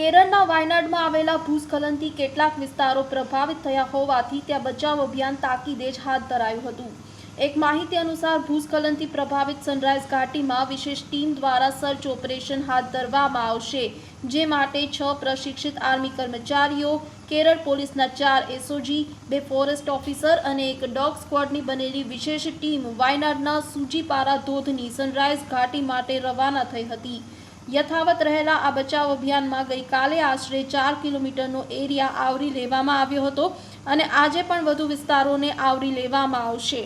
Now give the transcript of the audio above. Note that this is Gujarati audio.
કેરળના વાયનાડમાં આવેલા ભૂસ્ખલનથી કેટલાક વિસ્તારો પ્રભાવિત થયા હોવાથી ત્યાં બચાવ અભિયાન તાકીદે જ હાથ ધરાયું હતું. એક માહિતી અનુસાર, ભૂસ્ખલનથી પ્રભાવિત સનરાઈઝ ઘાટીમાં વિશેષ ટીમ દ્વારા સર્ચ ઓપરેશન હાથ ધરવામાં આવશે, જે માટે છ પ્રશિક્ષિત આર્મી કર્મચારીઓ, કેરળ પોલીસના ચાર એસઓજી, બે ફોરેસ્ટ ઓફિસર અને એક ડોગ સ્ક્વોડની બનેલી વિશેષ ટીમ વાયનાડના સુજીપારા ધોધની સનરાઈઝ ઘાટી માટે રવાના થઈ હતી. યથાવત રહેલા આ બચાવ અભિયાનમાં ગઈકાલે આશરે ચાર કિલોમીટરનો એરિયા આવરી લેવામાં આવ્યો હતો અને આજે પણ વધુ વિસ્તારોને આવરી લેવામાં આવશે.